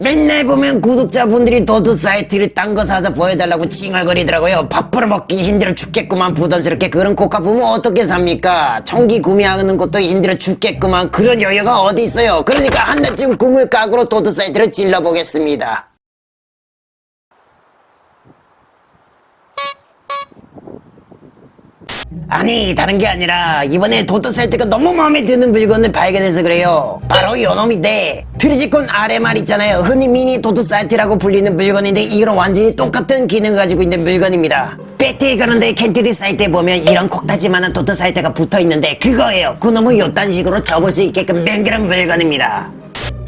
맨날 보면 구독자분들이 도트 사이트를 딴 거 사서 보여달라고 칭얼거리더라고요. 밥 벌어먹기 힘들어 죽겠구만 부담스럽게 그런 고가 보면 어떻게 삽니까? 청기 구매하는 것도 힘들어 죽겠구만 그런 여유가 어디 있어요. 그러니까 한 달쯤 까고로 도트 사이트를 질러보겠습니다. 아니 다른 게 아니라 이번에 도트 사이트가 너무 마음에 드는 물건을 발견해서 그래요. 바로 요놈인데 트리지콘 RMR 있잖아요. 흔히 미니 도트 사이트라고 불리는 물건인데 이런 완전히 똑같은 기능을 가지고 있는 물건입니다. 배트에 그런데 캔티디 사이트에 보면 이런 콕타지만한 도트 사이트가 붙어있는데 그거예요. 그놈을 요딴 식으로 접을 수 있게끔 맹그런 물건입니다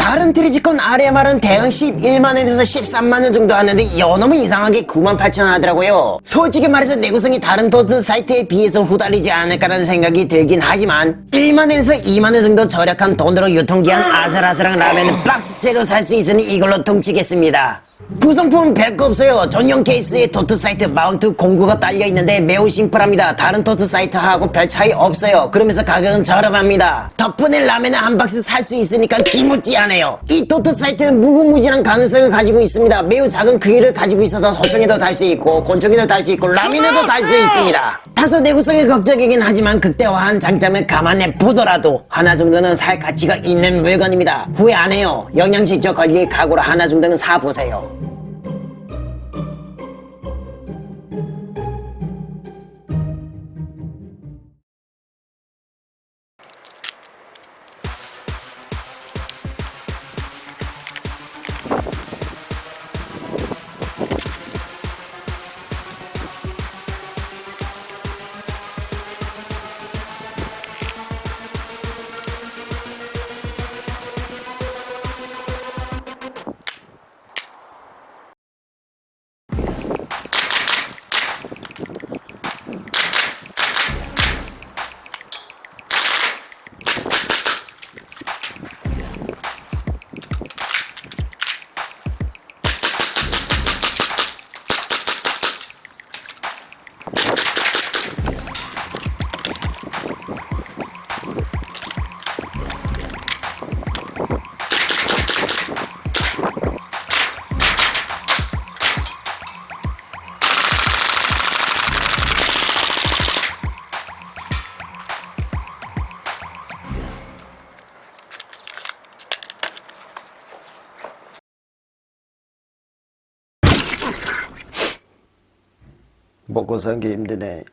다른 트리지콘 RMR은 대응 11만원에서 13만원 정도 하는데 요놈은 이상하게 9만 8천원 하더라고요. 솔직히 말해서 내구성이 다른 도트 사이트에 비해서 후달리지 않을까라는 생각이 들긴 하지만 1만원에서 2만원 정도 절약한 돈으로 유통기한 아슬아슬한 라면은 박스째로 살 수 있으니 이걸로 퉁치겠습니다. 구성품은 별거 없어요. 전용 케이스에 도트 사이트 마운트 공구가 딸려 있는데 매우 심플합니다. 다른 도트 사이트하고 별 차이 없어요. 그러면서 가격은 저렴합니다. 덕분에 라면을 한 박스 살 수 있으니까 기무찌하네요. 이 도트 사이트는 무궁무진한 가능성을 가지고 있습니다. 매우 작은 크기를 가지고 있어서 소총에도 달 수 있고 권총에도 달 수 있고 라면에도 달 수 있습니다. 다소 내구성이 걱정이긴 하지만 극대화한 장점을 감안해 보더라도 하나 정도는 살 가치가 있는 물건입니다. 후회 안 해요. 영양실조 걸릴 각오로 하나 정도는 사보세요. 먹고 산게 힘드네.